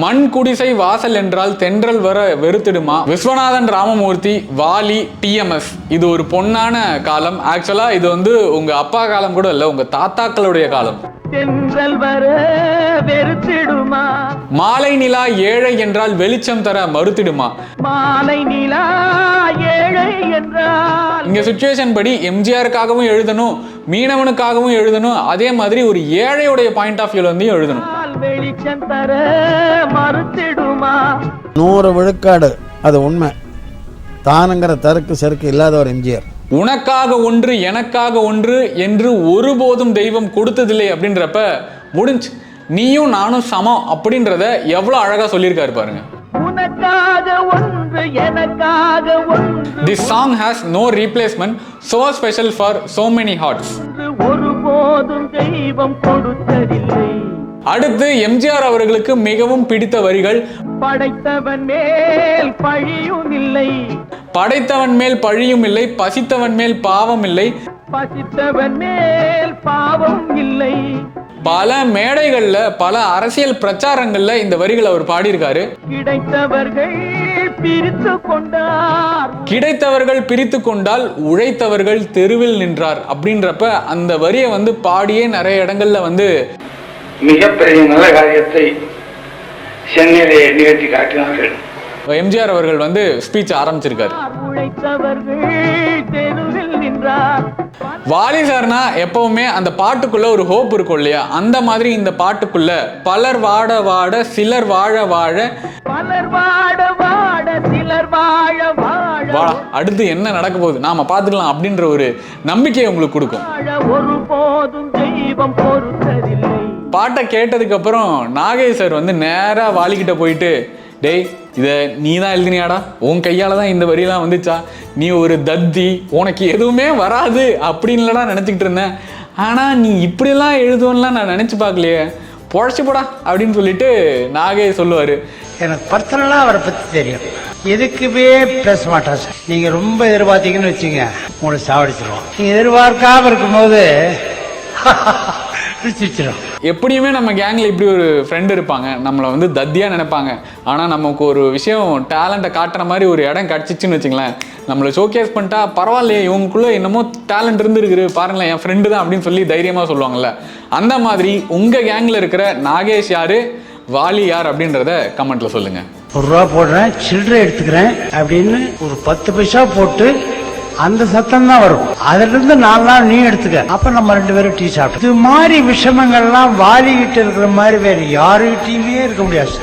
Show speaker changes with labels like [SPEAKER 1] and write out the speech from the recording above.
[SPEAKER 1] மண் குடிசை வாசல் என்றால் தென்றல் வர வெறுத்திடுமா? விஸ்வநாதன் ராமமூர்த்தி வாலி டிஎம்எஸ் இது ஒரு பொன்னான காலம். ஆக்சுவலா இது வந்து உங்க அப்பா காலம் கூட இல்ல உங்க தாத்தாக்களுடைய காலம்.
[SPEAKER 2] தென்றல் வர வெறுத்திடுமா?
[SPEAKER 1] மாலை நிலா ஏழை என்றால் வெளிச்சம் தர மறுத்திடுமா?
[SPEAKER 2] மாலை நிலா ஏழை என்றால்
[SPEAKER 1] இங்க சுச்சுவேஷன் படி எம்ஜிஆருக்காகவும் எழுதணும் மீனவனுக்காகவும் எழுதணும் அதே மாதிரி ஒரு ஏழையுடைய பாயிண்ட் ஆஃப் வியூல வந்து எழுதணும்.
[SPEAKER 2] வெளிச்சம் தர மறுத்திடுமா?
[SPEAKER 3] நூறு விழுக்காடு அது உண்மை. தானுங்கிற தருக்கு செருக்கு இல்லாத ஒரு எம்ஜிஆர்.
[SPEAKER 1] உனக்காக ஒன்று எனக்காக ஒன்று என்று ஒருபோதும் தெய்வம் கொடுத்ததில்லை அப்படின்றப்ப முடிஞ்சு. நீயும் நானும் சமம் அப்படின்றத எவ்வளோ அழகா சொல்லியிருக்காரு பாருங்க.
[SPEAKER 2] உனக்காக ஒன்று எனக்காக ஒன்று.
[SPEAKER 1] This song has no replacement so special for so many hearts
[SPEAKER 2] ஒருபோதும் தெய்வம் கொடுத்ததில்லை.
[SPEAKER 1] அடுத்து எம்ஜிஆர் அவர்களுக்கு மிகவும் பிடித்த வரிகள்
[SPEAKER 2] படைத்தவன் மேல் பழியும் இல்லை.
[SPEAKER 1] படைத்தவன் மேல் பழியும் இல்லை பசித்தவன் மேல் பாவம் இல்லை.
[SPEAKER 2] பசித்தவன் மேல் பாவம் இல்லை.
[SPEAKER 1] பல மேடைகள்ல பல அரசியல் பிரச்சாரங்கள்ல இந்த வரிகள் அவர் பாடியிருக்காரு.
[SPEAKER 2] கிடைத்தவர்கள் பிரித்து கொண்டார்.
[SPEAKER 1] கிடைத்தவர்கள் பிரித்து கொண்டால் உழைத்தவர்கள் தெருவில் நின்றார். அப்படின்றப்ப அந்த வரியை வந்து பாடியே நிறைய இடங்கள்ல வந்து
[SPEAKER 4] மிகப்பெரிய நல்ல காரியத்தை சென்னையிலே நிகழ்த்தி காட்டினார்கள்.
[SPEAKER 1] எம்ஜிஆர் அவர்கள் வந்து ஸ்பீச் ஆரம்பிச்சிருக்காரு. வாலி சார்னா எப்பவுமே அந்த பாட்டுக்குள்ள ஒரு ஹோப் இருக்கும் இல்லையா? அந்த மாதிரி இந்த பாட்டுக்குள்ள பலர் வாட வாட சிலர் வாழ வாழ.
[SPEAKER 2] பலர் வாட வாட சிலர் வாழ வாழ.
[SPEAKER 1] அடுத்து என்ன நடக்க போகுது? நாம பார்த்துக்கலாம் அப்படின்ற ஒரு நம்பிக்கையை உங்களுக்கு கொடுக்கும்.
[SPEAKER 2] வாழ ஒருபோதும் தெய்வம் பொறுத்ததில்லை.
[SPEAKER 1] பாட்டை கேட்டதுக்கப்புறம் நாகேஸ்வர் நாகேஷ் சார் வந்து நேராக வாலிக்கிட்ட போயிட்டு டேய் இதை நீ தான் எழுதினியாடா? உன் கையால் தான் இந்த வரியெல்லாம் வந்துச்சா? நீ ஒரு தத்தி உனக்கு எதுவுமே வராது அப்படின்லடா நினச்சிக்கிட்டு இருந்தேன். ஆனால் நீ இப்படிலாம் எழுதுவோன்லாம் நான் நினச்சி பார்க்கலையே. பொழைச்சி போடா அப்படின்னு சொல்லிட்டு நாகேஷ் சொல்லுவார்.
[SPEAKER 5] எனக்கு பர்சனலாக அவரை பற்றி தெரியும். எதுக்குமே பேச மாட்டான் சார். நீங்கள் ரொம்ப எதிர்பார்த்தீங்கன்னு வச்சுங்க உங்களை சாவடிச்சிருவோம். நீங்கள் எதிர்பார்க்காமல் இருக்கும்போது சிரிச்சிடும்
[SPEAKER 1] எப்படியுமே நம்ம கேங்கில் இப்படி ஒரு ஃப்ரெண்டு இருப்பாங்க. நம்மளை வந்து தத்தியாக நினைப்பாங்க. ஆனால் நமக்கு ஒரு விஷயம் டேலண்ட்டை காட்டுற மாதிரி ஒரு இடம் கிடச்சிச்சின்னு வச்சுங்களேன். நம்மளை ஷோகேஸ் பண்ணிட்டா பரவாயில்லையே இவங்களுக்குள்ளே என்னமோ டேலண்ட் இருந்துருக்குது. பாருங்களேன் என் ஃப்ரெண்டு தான் அப்படின்னு சொல்லி தைரியமாக சொல்லுவாங்கல்ல. அந்த மாதிரி உங்கள் கேங்கில் இருக்கிற நாகேஷ் யார்? வாலி யார்? அப்படின்றத கமெண்ட்டில் சொல்லுங்கள்
[SPEAKER 5] ஒரு ரூபா போடுறேன் சில்லறை எடுத்துக்கிறேன் அப்படின்னு ஒரு பத்து பைசா போட்டு அந்த சத்தம் தான் வரும். அதுல இருந்து நாலு நாள் நீ எடுத்துக்க. அப்ப நம்ம ரெண்டு பேரும் டீ சாப்பிட்டோம் இது மாதிரி விஷமங்கள்லாம் வாரிக்கிட்டு இருக்கிற மாதிரி வேற யாருகிட்டயுமே இருக்க முடியாது